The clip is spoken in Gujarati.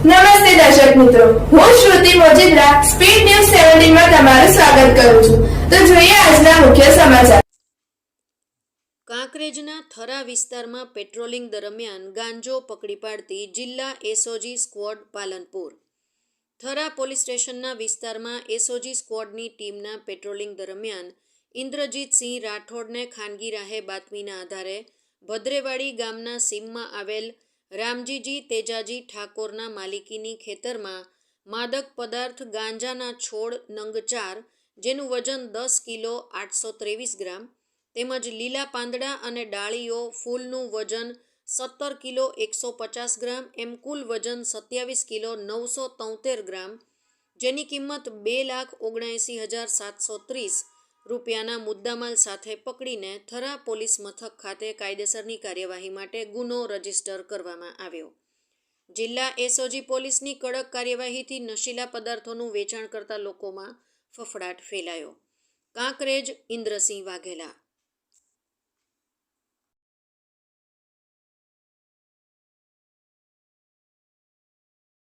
નમસ્તે દર્શક મિત્રો. હું શ્રુતિ મોજીદ્રા સ્પીડ ન્યૂઝ સેવન્ટીનમાં તમારું સ્વાગત કરું છું. તો જોઈએ આજના મુખ્ય સમાચાર. કાંકરેજના થરા વિસ્તારમાં પેટ્રોલિંગ દરમિયાન ગાંજો પકડી પાડતી જિલ્લા SOG squad Palanpur. Thara police સ્ટેશનના વિસ્તારમાં એસઓજી સ્ક્વોડની ટીમના પેટ્રોલિંગ દરમિયાન ઇન્દ્રજીતસિંહ રાઠોડને ખાનગી રાહે બાતમીના આધારે ભદ્રેવાડી ગામના સીમમાં આવેલ રામજીજી, તેજાજી ઠાકોરના માલિકીની ખેતરમાં માદક પદાર્થ ગાંજાના છોડ નંગ ચાર જેનું વજન દસ કિલો આઠસો ત્રેવીસ ગ્રામ, તેમજ લીલા પાંદડા અને ડાળીઓ ફૂલનું વજન સત્તર કિલો એકસો પચાસ ગ્રામ, એમ કુલ વજન સત્યાવીસ કિલો નવસો તોતેર ગ્રામ, જેની કિંમત બે લાખ ઓગણએંસી હજાર સાતસો ત્રીસ રૂપિયાના મુદ્દામાલ સાથે પકડીને થરા પોલીસ મથક ખાતે કાયદેસરની કાર્યવાહી માટે ગુનો રજિસ્ટર કરવામાં આવ્યો. જિલ્લા એસઓજી પોલીસની કડક કાર્યવાહીથી નશીલા પદાર્થોનું વેચાણ કરતા લોકોમાં ફફડાટ ફેલાયો. કાંકરેજ ઇન્દ્રસિંહ વાઘેલા